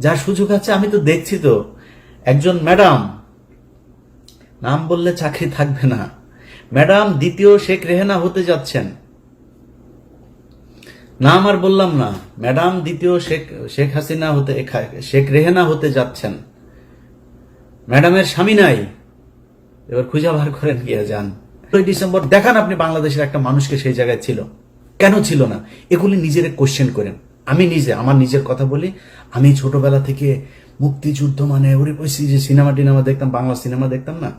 যার সুযোগ আছে, আমি তো দেখছি তো। একজন ম্যাডাম, নাম বললে চাকরি থাকবে না। ম্যাডাম, দ্বিতীয় শেখ রেহেনা হতে যাচ্ছেন। নাম আর বললাম না। ম্যাডাম, দ্বিতীয় শেখ শেখ হাসিনা হতে, শেখ রেহেনা হতে যাচ্ছেন। ম্যাডামের স্বামী নাই। এবার খুঁজে বার করেন গিয়ে যান। ওই ডিসেম্বর, দেখান আপনি বাংলাদেশের একটা মানুষকে সেই জায়গায় ছিল। কেন ছিল না? এগুলি নিজের কোশ্চেন করেন। আমি নিজে, আমার নিজের কথা বলি, আমি ছোটবেলা থেকে মুক্তিযুদ্ধ মানে ওরে ওই যে সিনেমা টিনেমা দেখতাম, বাংলা সিনেমা দেখতাম না?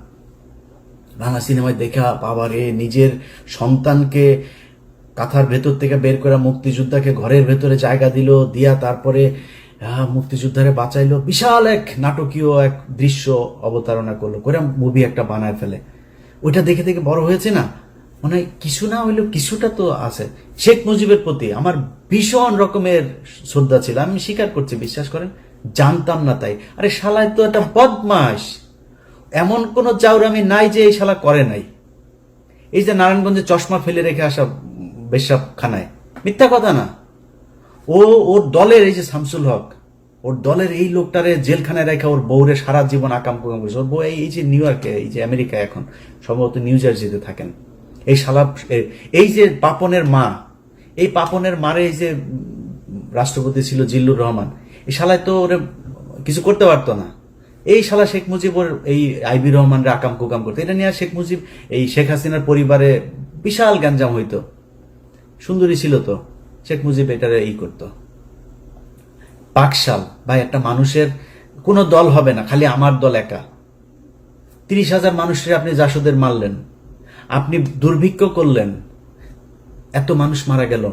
বাংলা সিনেমায় দেখা বাবারে নিজের সন্তানকে কাঁথার ভেতর থেকে বের করে মুক্তিযোদ্ধাকে ঘরের ভেতরে জায়গা দিল, দিয়া তারপরে মুক্তিযোদ্ধারে বাঁচাইলো। বিশাল এক নাটকীয় এক দৃশ্য অবতারণা করল, করে মুভি একটা বানায় ফেলে। ওইটা দেখে দেখে বড় হয়েছে না? মানে কিছু না হইলেও কিছুটা তো আছে। শেখ মুজিবের প্রতি আমার ভীষণ রকমের শ্রদ্ধা ছিল। আমি স্বীকার করছি, বিশ্বাস করেন, জানতাম না তাই। আরে শালায় তো একটা বদমাস এমন কোন চাউরামি নাই যে এই শালা করে নাই। এই যে নারায়ণগঞ্জে চশমা ফেলে রেখে আসা বেশাব খানায় মিথ্যা কথা না। ও, ওর দলের এই যে শামসুল হক, ওর দলের এই লোকটারে জেলখানায় রেখে ওর বউরে সারা জীবন আকাম কুকাম করেছে ওর বউ এই যে নিউ ইয়র্কে, এই যে আমেরিকা এখন, সম্ভবত নিউ জার্সিতে থাকেন। এই শালা এই যে পাপনের মা, এই পাপনের মারে এই যে রাষ্ট্রপতি ছিল জিল্লুর রহমান, এই শালায় তো ওরে কিছু করতে পারতো না। এই শালা শেখ মুজিব ওর এই আইবি রহমানরে আকাম কুকাম করতো। এটা নিয়ে শেখ মুজিব, এই শেখ হাসিনার পরিবারে বিশাল গ্যাঞ্জাম হইতো। সুন্দরী ছিল তো, শেখ মুজিব এটারে ই করতো। পাকশাল, ভাই, একটা মানুষের কোনো দল হবে না, খালি আমার দল একা। তিরিশ হাজার মানুষের আপনি জাসদের মারলেন। আপনি দুর্ভিক্ষ করলেন, এত মানুষ মারা গেল,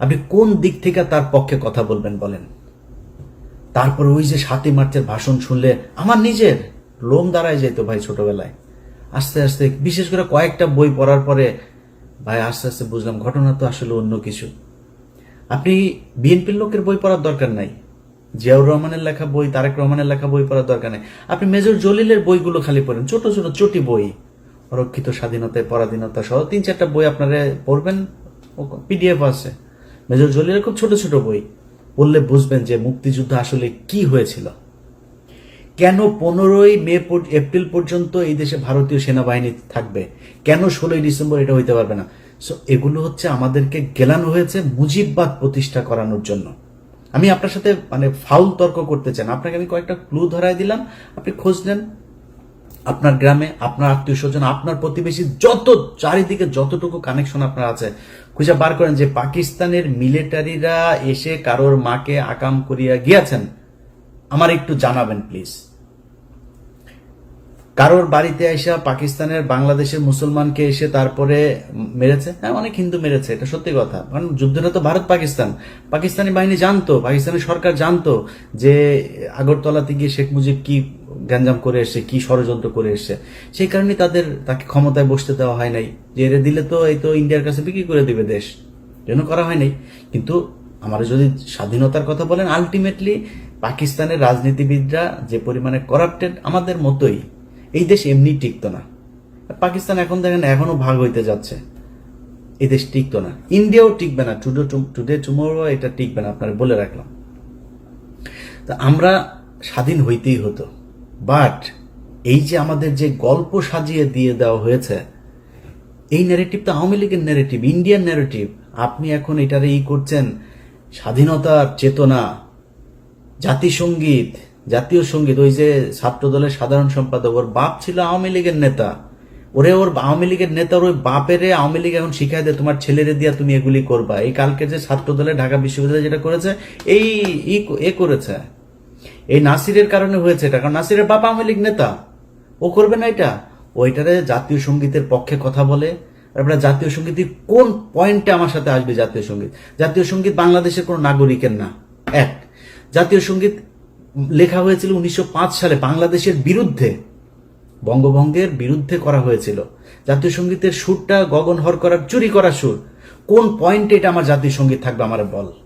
আপনি কোন দিক থেকে তার পক্ষে কথা বলবেন বলেন? তারপর ওই যে সাতই মার্চের ভাষণ শুনলে আমার নিজের লোম দাঁড়ায় যেত ভাই ছোটবেলায়। আস্তে আস্তে, বিশেষ করে কয়েকটা বই পড়ার পরে, ভাই আস্তে আস্তে বুঝলাম ঘটনা তো আসলে অন্য কিছু। আপনি বিএনপির লোকের বই পড়ার দরকার নাই, জিয়াউর রহমানের লেখা বই, তারেক রহমানের লেখা বই পড়ার দরকার নেই। আপনি মেজর জলিলের বইগুলো খালি পড়েন, ছোট ছোট চটি বই। অরক্ষিত স্বাধীনতায় পরাধীনতা সহ তিন চারটা বই আপনারা পড়বেন পিডিএফ আছে। মেজর জলিলের খুব ছোট ছোট বই। পড়লে বুঝবেন যে মুক্তিযুদ্ধ আসলে কি হয়েছিল। কেন পনেরোই মে এপ্রিল পর্যন্ত এই দেশে ভারতীয় সেনাবাহিনী থাকবে? কেন ষোলোই ডিসেম্বর এটা হইতে পারবে না? সো এগুলো হচ্ছে আমাদেরকে গেলানো হয়েছে মুজিববাদ প্রতিষ্ঠা করানোর জন্য। আমি আপনার সাথে মানে ফাউল তর্ক করতে চান আপনাকে আমি কয়েকটা ক্লু ধরাই দিলাম। আপনি খোঁজ নেন। আপনার গ্রামে, আপনার আত্মীয় স্বজন আপনার প্রতিবেশী যত চারিদিকে যতটুকু কানেকশন আপনার আছে, খুঁজে বার করেন যে পাকিস্তানের মিলিটারিরা এসে কারোর মাকে আকাম করিয়া গিয়াছেন। আমার একটু জানাবেন প্লিজ কারোর বাড়িতে এসে পাকিস্তানের বাংলাদেশের মুসলমানকে এসে তারপরে মেরেছে? হ্যাঁ অনেক হিন্দু মেরেছে, এটা সত্যি কথা। কারণ যুদ্ধটা তো ভারত, পাকিস্তান। পাকিস্তানি বাহিনী জানতো, পাকিস্তানি সরকার জানতো যে আগরতলাতে গিয়ে শেখ মুজিব কি গ্যাঞ্জাম করে এসছে, কি ষড়যন্ত্র করে এসছে। সেই কারণে তাদের, তাকে ক্ষমতায় বসতে দেওয়া হয় নাই। যে এরে দিলে তো এই তো ইন্ডিয়ার কাছে বিক্রি করে দিবে দেশ। জন্য করা হয় নাই। কিন্তু আমরা যদি স্বাধীনতার কথা বলেন আলটিমেটলি পাকিস্তানের রাজনীতিবিদরা যে পরিমাণে করাপ্টেড আমাদের মতোই, এই দেশ এমনি টিকতো না। পাকিস্তান এখন দেখেন এখনও ভাগ হইতে যাচ্ছে। এই দেশ টিকতো না। ইন্ডিয়াও টিকবে না। টুডে টুডে টুমোরো এটা টিকবে না। আপনারা বলে রাখলাম। তা আমরা স্বাধীন হইতেই হতো। বাট এই যে আমাদের যে গল্প সাজিয়ে দিয়ে দেওয়া হয়েছে, এই ন্যারেটিভ তো আওয়ামী লীগের ন্যারেটিভ ইন্ডিয়ান ন্যারেটিভ আপনি এখন এটারে ই করছেন, স্বাধীনতার চেতনা জাতিসঙ্গীত জাতীয় সংগীত, ওই যে ছাত্র দলের সাধারণ সম্পাদক, ওর বাপ ছিল আওয়ামী লীগের নেতা, ওরে ওর আওয়ামী লীগের নেতার ওই বাপেরে আওয়ামী লীগ এখন শিখাই দেয়, তোমার ছেলেরে দিয়া তুমি এগুলি করবা। এই কালকে যে ছাত্র দলে ঢাকা বিশ্ববিদ্যালয় যেটা করেছে, এই ই এ করেছে। এই নাসিরের কারণে হয়েছে এটা। কারণ নাসিরের বাপ আওয়ামী লীগ নেতা। ও করবে না এটা। ওইটারে জাতীয় সঙ্গীতের পক্ষে কথা বলে। তারপরে জাতীয় সঙ্গীতের কোন পয়েন্টে আমার সাথে আসবে জাতীয় সংগীত? জাতীয় সংগীত বাংলাদেশের কোনো নাগরিকের না। এক, জাতীয় সংগীত লেখা হয়েছিল উনিশশো পাঁচ সালে বাংলাদেশের বিরুদ্ধে। বঙ্গভঙ্গের বিরুদ্ধে করা হয়েছিল। জাতীয় সঙ্গীতের সুরটা গগন হর করার, চুরি করা সুর। কোন পয়েন্টে এটা আমার জাতীয় সংগীত থাকবে আমার বল।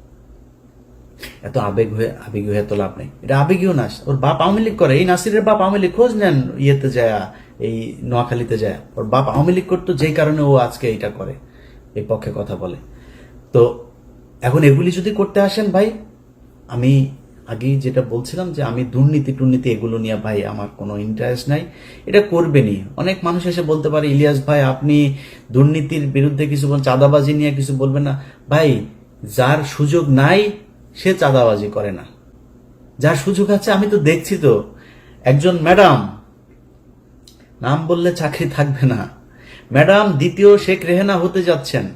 এত আবেগ হয়ে, আবেগী হয়ে তো লাভ নেই। এটা আবেগীয় না ওর বাপ আওয়ামী লীগ করে। এই নাসিরের বাপ আওয়ামী লীগ খোঁজ নেন ইয়েতে যায়, এই নোয়াখালীতে যায়। ওর বাপ আওয়ামী লীগ করতো যেই কারণে ও আজকে এইটা করে, এই পক্ষে কথা বলে। তো এখন এগুলি যদি করতে আসেন ভাই, আমি আগেই যেটা বলছিলাম যে আমি দুর্নীতি টুর্নীতি এগুলো নিয়ে ভাই আমার কোনো ইন্টারেস্ট নাই। এটা করবেনই। অনেক মানুষ এসে বলতে পারে, ইলিয়াস ভাই, আপনি দুর্নীতির বিরুদ্ধে কিছু বলেন চাঁদাবাজি নিয়ে কিছু বলবেন না। ভাই, যার সুযোগ নাই সে চাঁদাবাজি করে না। যার সুযোগ আছে, আমি তো দেখছি তো। একজন ম্যাডাম, নাম বললে চাকরি থাকবে না। ম্যাডাম, দ্বিতীয় শেখ রেহেনা হতে যাচ্ছেন।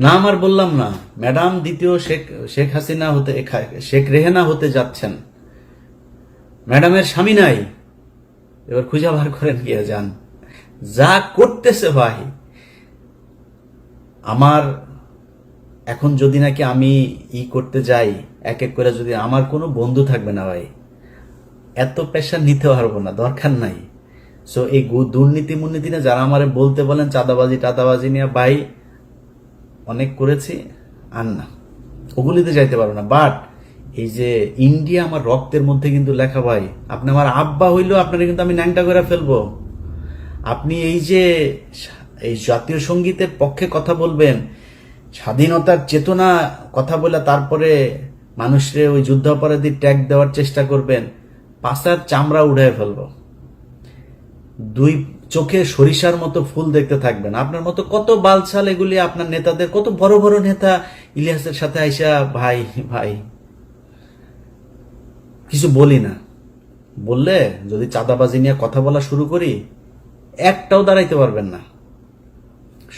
নাম আর বললাম না। ম্যাডাম, দ্বিতীয় শেখ শেখ হাসিনা হতে, শেখ রেহেনা হতে যাচ্ছেন। ম্যাডামের স্বামী নাই। এবার খুঁজে বার করেন গিয়ে যান যা করতেছে ভাই, আমার এখন যদি নাকি আমি ই করতে যাই, এক এক করে যদি আমার কোনো বন্ধু থাকবে না ভাই, এত প্রেশার নিতে পারব না, দরকার নাই। সো এই দুর্নীতি মুর্নীতি নিয়ে যারা আমারে বলতে বলেন, চাঁদাবাজি, টাদাবাজি নিয়ে, ভাই, অনেক করেছি, আর না। ওগুলিতে যাইতে পারব না। বাট এই যে ইন্ডিয়া আমার রক্তের মধ্যে কিন্তু লেখা ভাই, আপনি আমার আব্বা হইলেও আপনারা কিন্তু আমি ন্যাংটা করে ফেলব। আপনি এই যে এই জাতীয় সঙ্গীতের পক্ষে কথা বলবেন স্বাধীনতার চেতনা কথা বলে তারপরে মানুষরে ওই যুদ্ধাপরাধী ট্যাগ দেওয়ার চেষ্টা করবেন, পাশার চামড়া উড়ায় ফেলব। দুই চোখে সরিষার মতো ফুল দেখতে থাকবেন। আপনার মতো কত বালছাল এগুলি আপনার নেতাদের, কত বড় বড় নেতা ইলিয়াসের সাথে আইসা, ভাই ভাই। কিছু বলি না। বললে যদি চাঁদাবাজি নিয়ে কথা বলা শুরু করি, একটাও দাঁড়াইতে পারবেন না।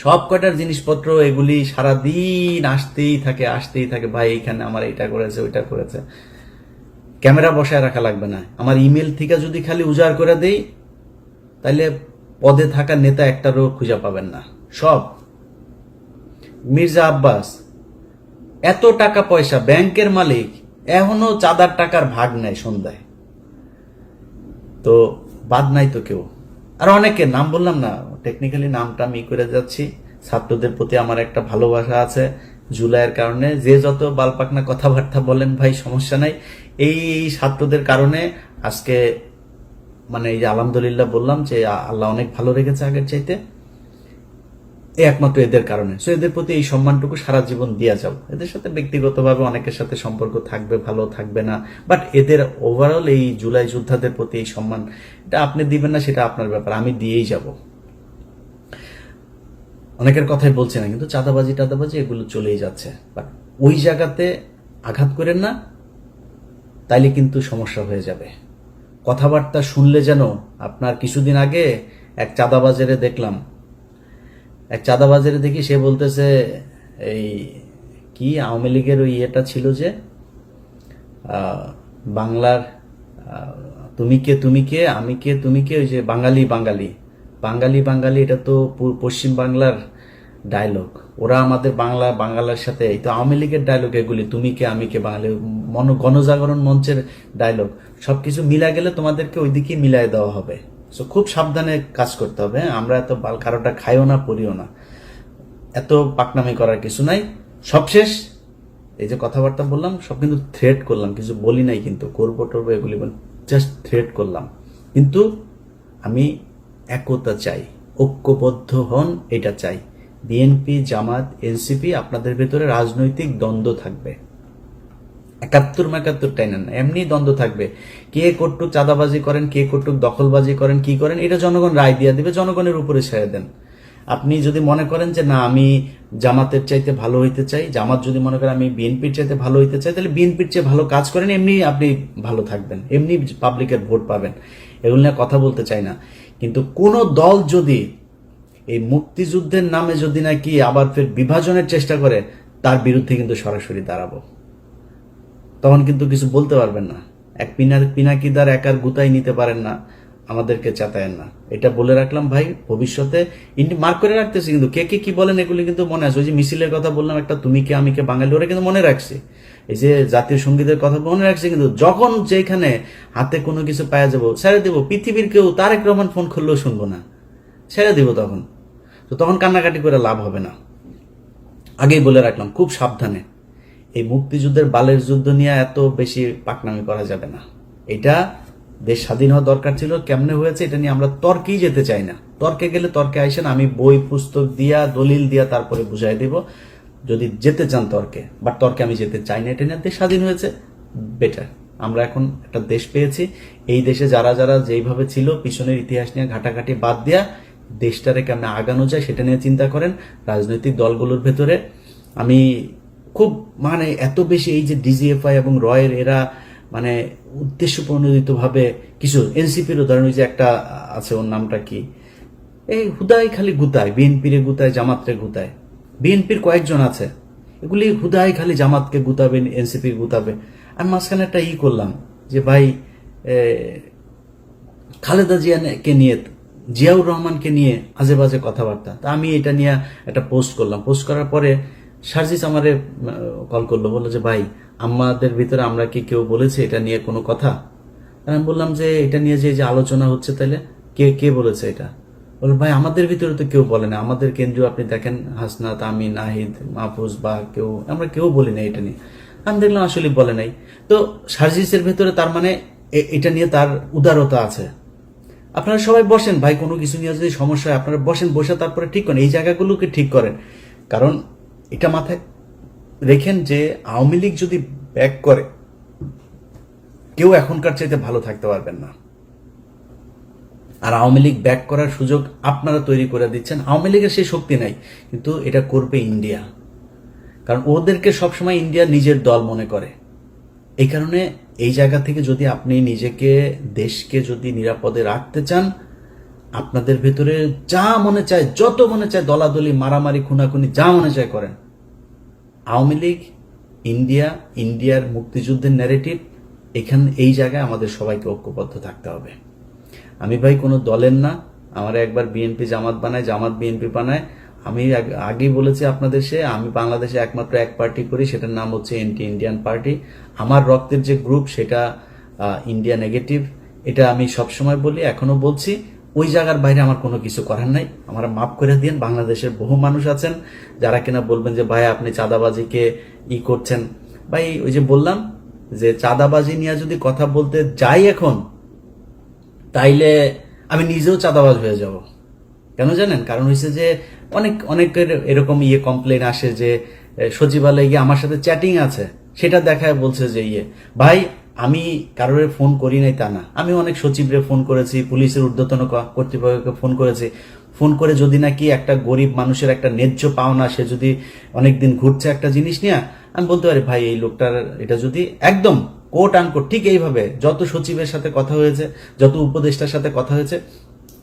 সব কটার জিনিসপত্র এগুলি সারাদিন আসতেই থাকে আসতেই থাকে, ভাই, এইখানে আমার এটা করেছে, ওইটা করেছে। ক্যামেরা বসায় রাখা লাগবে না। আমার ইমেল থেকে যদি খালি উজাড় করে দেই তাহলে পদে থাকা নেতা একটারও খুঁজে পাবেন না। সব। মির্জা আব্বাস, এত টাকা পয়সা, ব্যাংকের মালিক, এখনও চাঁদার টাকার ভাগ নেয় সন্ধ্যায়। তো বাদ নাই তো কেউ। আর অনেকে, নাম বললাম না টেকনিক্যালি নামটা আমি করে যাচ্ছি। ছাত্রদের প্রতি আমার একটা ভালোবাসা আছে জুলাইয়ের কারণে। যে যত বালপাকনা কথাবার্তা বলেন ভাই, সমস্যা নাই। এই ছাত্রদের কারণে আজকে মানে এই যে আলহামদুলিল্লাহ বললাম যে আল্লাহ অনেক ভালো রেখেছে আগের চাইতে। একমাত্র এদের কারণে। সো এদের প্রতি এই সম্মানটুকু সারা জীবন দিয়া যাও। এদের সাথে ব্যক্তিগতভাবে অনেকের সাথে সম্পর্ক থাকবে, ভালো থাকবে না। বাট এদের ওভারঅল এই জুলাই যোদ্ধাদের প্রতি এই সম্মান, এটা আপনি দিবেন না, সেটা আপনার ব্যাপার। আমি দিয়েই যাব। অনেকের কথাই বলছে না, কিন্তু চাঁদাবাজি, টাদাবাজি, এগুলো চলেই যাচ্ছে। বাট ওই জায়গাতে আঘাত করেন না, তাইলে কিন্তু সমস্যা হয়ে যাবে। কথাবার্তা শুনলে যেন আপনার কিছুদিন আগে এক চাঁদাবাজারে দেখলাম এক চাঁদাবাজারে দেখি সে বলতেছে, এই কি আওয়ামী লীগের ওই ইয়েটা ছিল যে বাংলার তুমি কে তুমি কে, আমি কে, তুমি কে, ওই যে বাঙালি বাঙালি। বাঙালি বাঙালি, এটা তো পশ্চিম বাংলার ডায়লগ ওরা আমাদের বাংলা, বাঙালার সাথে, এই তো আওয়ামী লীগের ডায়লগ এগুলি, তুমি কে, আমি কে, বাঙালি, মন, গণজাগরণ মঞ্চের ডায়লগ সব কিছু মিলা গেলে তোমাদেরকে ওইদিকে মিলাই দেওয়া হবে। সো খুব সাবধানে কাজ করতে হবে? আমরা এত বাল কারোটা খাইও না পড়িও না। এত পাকনামি করার কিছু নাই। সবশেষ এই যে কথাবার্তা বললাম, সব কিন্তু থ্রেট করলাম। কিছু বলি নাই কিন্তু, করব টরবো এগুলি জাস্ট থ্রেট করলাম। কিন্তু আমি একতা চাই, ঐক্যবদ্ধ হন, এটা চাই। বিএনপি, জামাত, এনসিপি, আপনাদের ভেতরে রাজনৈতিক দ্বন্দ্ব থাকবে। একাত্তর মেকাত্তর টাইনেন না এমনি দ্বন্দ্ব থাকবে। কে কটুক চাঁদাবাজি করেন, কে কটুক দখলবাজি করেন, কি করেন, এটা জনগণ রায় দিয়ে দিবে, জনগণের উপরে ছেড়ে দেন। আপনি যদি মনে করেন যে, না, আমি জামাতের চাইতে ভালো হইতে চাই, জামাত যদি মনে করেন আমি বিএনপির চাইতে ভালো হইতে চাই, তাহলে বিএনপির চেয়ে ভালো কাজ করেন, এমনি আপনি ভালো থাকবেন, এমনি পাবলিকের ভোট পাবেন। এগুলো নিয়ে কথা বলতে চাই না। কিন্তু কোন দল যদি এই মুক্তিযুদ্ধের নামে যদি নাকি আবার ফের বিভাজনের চেষ্টা করে, তার বিরুদ্ধে কিন্তু সরাসরি দাঁড়াবো। তখন কিন্তু কিছু বলতে পারবেন না। এক পিনা, পিনাকিদার একার গুতাই নিতে পারেন না, আমাদেরকে চাতায়েন না। এটা বলে রাখলাম ভাই, ভবিষ্যতে মার্ক করে রাখতেছি কিন্তু কে কে, কি বলেন এগুলি কিন্তু মনে আছে। ওই যে মিছিলের কথা বললাম, একটা তুমি কে, আমি কে, বাঙালি, ওরা কিন্তু মনে রাখছি। এই যে জাতীয় সঙ্গীতের কথা মনে রাখছি কিন্তু যখন যেখানে হাতে কোনো কিছু পাওয়া যাব, ছেড়ে দেবো। পৃথিবীর কেউ তারেক রহমান ফোন করলেও শুনব না। ছেড়ে দিব তখন। তো তখন কান্নাকাটি করে লাভ হবে না। আগেই বলে রাখলাম, খুব সাবধানে। এই মুক্তিযুদ্ধের বালের যুদ্ধ নিয়ে এত বেশি পাকনামি করা যাবে না। এটা দেশ স্বাধীন হওয়া দরকার ছিল, কেমনে হয়েছে এটা নিয়ে আমরা তর্কেই যেতে চাই না। তর্কে গেলে তর্কে আইসেন, আমি বই, পুস্তক দিয়া, দলিল দিয়া তারপরে বুঝাই দেব। যদি যেতে চান তর্কে, বাট তর্কে আমি যেতে চাই না, এটা নিয়ে দেশ স্বাধীন হয়েছে বেটার আমরা এখন একটা দেশ পেয়েছি, এই দেশে যারা যারা যেইভাবে ছিল, পিছনের ইতিহাস নিয়ে ঘাটাঘাটি বাদ দেয়া দেশটারে কেমন আগানো যায় সেটা নিয়ে চিন্তা করেন রাজনৈতিক দলগুলোর ভেতরে। আমি খুব মানে এত বেশি এই যে ডিজিএফআই এবং রয়ের এরা মানে উদ্দেশ্য প্রণোদিত ভাবে কিছু এনসিপির উদাহরণ যে একটা আছে ওর নামটা কি? এই হুদাই খালি গুতায় বিএনপির গুতায় জামাতরে গুতায় বিএনপির কয়েকজন আছে। এগুলি হুদায় খালি জামাতকে গুতাবে এনসিপি গুতাবে। আমি মাঝখানে একটা ই করলাম যে ভাই খালেদা জিয়াকে নিয়ে, জিয়াউর রহমানকে নিয়ে আজে বাজে কথাবার্তা। তা আমি এটা নিয়ে একটা পোস্ট করলাম। পোস্ট করার পরে সার্জিস আমারে কল করল, বলল যে, ভাই, আমাদের ভিতরে আমরা কি কেউ বলেছে এটা নিয়ে কোনো কথা? আমি বললাম যে, এটা নিয়ে যে যে আলোচনা হচ্ছে তাহলে কে কে বলেছে এটা? বলল, ভাই, আমাদের ভিতরে তো কেউ বলে না। আমাদের কেন্দ্রীয় আপনি দেখেন, হাসনাত আমি নাহিদ মাহফুজ বা কেউ, আমরা কেউ বলি না এটা নিয়ে। আমি দেখলাম আসলে বলে নাই। তো সার্জিসের ভেতরে তার মানে এটা নিয়ে তার উদারতা আছে। আপনারা সবাই বসেন। ভাই, কোনো কিছু নিয়ে যদি সমস্যা হয়, আপনারা বসেন, বসে তারপরে ঠিক করেন। এই জায়গাগুলোকে ঠিক করেন। কারণ এটা মাথায় রেখেন যে আওয়ামী লীগ যদি ব্যাক করে, কেউ এখনকার চাইতে ভালো থাকতে পারবেন না। আর আওয়ামী লীগ ব্যাক করার সুযোগ আপনারা তৈরি করে দিচ্ছেন। আওয়ামী লীগের সেই শক্তি নাই, কিন্তু এটা করবে ইন্ডিয়া। কারণ ওদেরকে সবসময় ইন্ডিয়া নিজের দল মনে করে। এই কারণে এই জায়গা থেকে যদি আপনি নিজেকে, দেশকে যদি নিরাপদে রাখতে চান আপনাদের ভেতরে যা মনে চায়, যত মনে চায়, দলাদলি, মারামারি, খুনাখুনি, যা মনে চায় করেন। আওয়ামী লীগ, ইন্ডিয়া, ইন্ডিয়ার মুক্তিযুদ্ধের ন্যারেটিভ এখানে, এই জায়গায় আমাদের সবাইকে ঐক্যবদ্ধ থাকতে হবে। আমি ভাই, কোনো দলের না। আমার একবার বিএনপি জামাত বানায়, জামাত বিএনপি বানায়। আমি আগ- আগেই বলেছি আপনাদের সে, আমি বাংলাদেশে একমাত্র এক পার্টি করি, সেটার নাম হচ্ছে এন্টি ইন্ডিয়ান পার্টি আমার রক্তের যে গ্রুপ সেটা ইন্ডিয়া নেগেটিভ এটা আমি সবসময় বলি, এখনও বলছি। ওই জায়গার বাইরে আমার কোনো কিছু করার নাই। আমার মাফ করে দিন বাংলাদেশের বহু মানুষ আছেন যারা কিনা বলবেন যে, ভাই, আপনি চাঁদাবাজিকে ই করছেন। ভাই, ওই যে বললাম যে, চাঁদাবাজি নিয়ে যদি কথা বলতে যাই এখন, তাইলে আমি নিজেও চাঁদাবাজ হয়ে যাব। কেন জানেন? কারণ হয়েছে যে, অনেক, অনেকের এরকম ইয়ে কমপ্লেন আসে যে সচিবালয়ে গিয়ে আমার সাথে চ্যাটিং আছে। সেটা দেখায় বলছে যে ইয়ে ভাই আমি কারোর ফোন করি নাই তা না। আমি অনেক সচিবরে ফোন করেছি, পুলিশের ঊর্ধ্বতন কর্তৃপক্ষকে ফোন করেছি। ফোন করে যদি নাকি একটা গরিব মানুষের একটা ন্যায্য পাওনা, সে যদি অনেকদিন ঘুরছে একটা জিনিস নিয়ে, আমি বলতে পারি, ভাই, এই লোকটার, এটা যদি একদম কোট আনকোট ঠিক এইভাবে যত সচিবের সাথে কথা হয়েছে, যত উপদেষ্টার সাথে কথা হয়েছে,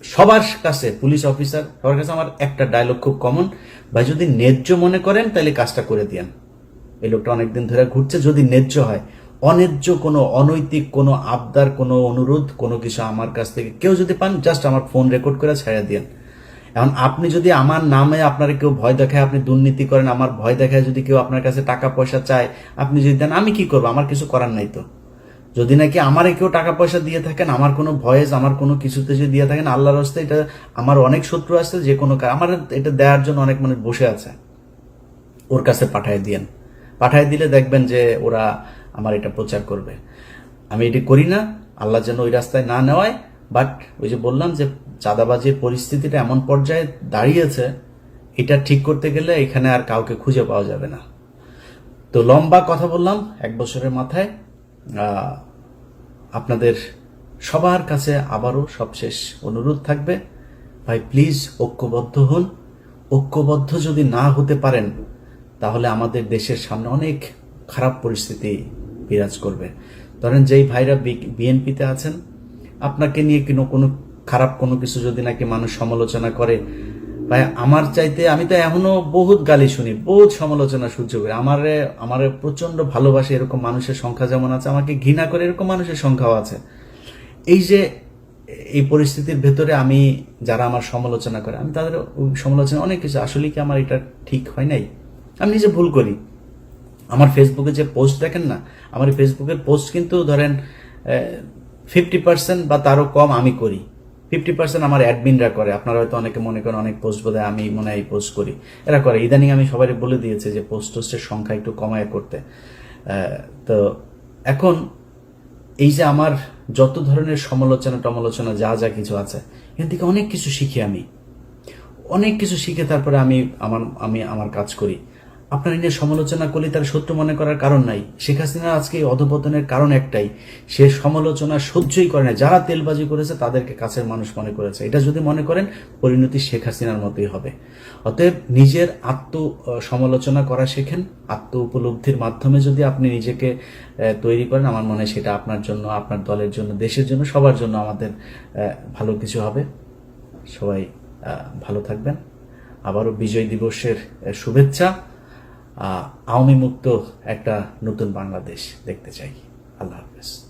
সবার কাছে, পুলিশ অফিসার, সবার কাছে আমার একটা ডায়লগ খুব কমন ভাই, যদি ন্যায্য মনে করেন, তাহলে কাজটা করে দিয়েন। এই লোকটা অনেকদিন ধরে ঘুরছে, যদি ন্যায্য হয়। অন্যায্য কোনো অনৈতিক, কোনো আবদার, কোনো অনুরোধ, কোনো কিছু আমার কাছ থেকে কেউ যদি পান জাস্ট আমার ফোন রেকর্ড করে ছেড়ে দিন এখন আপনি যদি আমার নামে আপনার কেউ ভয় দেখায়, আপনি দুর্নীতি করেন, আমার ভয় দেখায় যদি কেউ আপনার কাছে টাকা পয়সা চায়, আপনি যদি দেন, আমি কি করব? আমার কিছু করার নাই তো। যদি নাকি আমারে কেউ টাকা পয়সা দিয়ে থাকেন, আমার কোনো ভয়েস, আমার কোনো কিছুতে যদি দিয়ে থাকেন, আল্লাহর হস্তে এটা আমার অনেক শত্রু আছে যে কোনো আমার এটা দেওয়ার জন্য অনেক মানুষ বসে আছে। ওর কাছে পাঠায় দিয়েন। পাঠায় দিলে দেখবেন যে ওরা আমার এটা প্রচার করবে। আমি এটি করি না, আল্লাহ যেন ওই রাস্তায় না নেওয়ায় বাট ওই যে বললাম যে চাঁদাবাজির পরিস্থিতিটা এমন পর্যায়ে দাঁড়িয়েছে, এটা ঠিক করতে গেলে এখানে আর কাউকে খুঁজে পাওয়া যাবে না। তো লম্বা কথা বললাম, এক বছরের মাথায় আপনাদের সবার কাছে আবারও সবশেষ অনুরোধ থাকবে। ভাই প্লিজ ঐক্যবদ্ধ হন। ঐক্যবদ্ধ যদি না হতে পারেন, তাহলে আমাদের দেশের সামনে অনেক খারাপ পরিস্থিতি বিরাজ করবে। ধরেন যেই ভাইরা বিএনপিতে আছেন, আপনাকে নিয়ে কোনো কোনো খারাপ কোনো কিছু যদি নাকি মানুষ সমালোচনা করে? ভাই, আমার চাইতে আমি তো এখনও বহুত গালি শুনি, বহুত সমালোচনা সহ্য করি। আমারে, আমার প্রচণ্ড ভালোবাসে এরকম মানুষের সংখ্যা যেমন আছে, আমাকে ঘৃণা করে এরকম মানুষের সংখ্যাও আছে। এই যে, এই পরিস্থিতির ভেতরে আমি যারা আমার সমালোচনা করে, আমি তাদের সমালোচনা, অনেক কিছু আসলে কি আমার এটা ঠিক হয় নাই? আমি নিজে ভুল করি। আমার ফেসবুকে যে পোস্ট দেখেন না, আমার ফেসবুকের পোস্ট কিন্তু ধরেন ফিফটি পার্সেন্ট বা তারও কম আমি করি। ফিফটি পার্সেন্ট আমার অ্যাডমিনরা করে। আপনারা হয়তো অনেকে মনে করেন অনেক পোস্ট বোধ আমি মনে হয় পোস্ট করি। এরা করে। ইদানিং আমি সবাই বলে দিয়েছি যে পোস্ট টোস্টের সংখ্যা একটু কমায় করতে। তো এখন এই যে আমার যত ধরনের সমালোচনা টমালোচনা যা যা কিছু আছে এখান থেকে অনেক কিছু শিখি আমি। অনেক কিছু শিখে তারপরে আমি আমার আমি আমার কাজ করি। আপনার নিয়ে সমালোচনা করলে তার শত্রু মনে করার কারণ নাই। শেখ হাসিনা আজকে অধপতনের কারণ একটাই। সে সমালোচনা সহ্যই করে না যারা তেলবাজি করেছে, তাদেরকে কাছের মানুষ মনে করেছে। এটা যদি মনে করেন, পরিণতি শেখ হাসিনার মতোই হবে। অতএব নিজের আত্ম সমালোচনা করা শেখেন। আত্ম উপলব্ধির মাধ্যমে যদি আপনি নিজেকে তৈরি করেন, আমার মনে হয় সেটা আপনার জন্য, আপনার দলের জন্য, দেশের জন্য, সবার জন্য আমাদের ভালো কিছু হবে। সবাই ভালো থাকবেন। আবারও বিজয় দিবসের শুভেচ্ছা। আওয়ামী মুক্ত একটা নতুন বাংলাদেশ দেখতে চাই। আল্লাহ হাফেজ।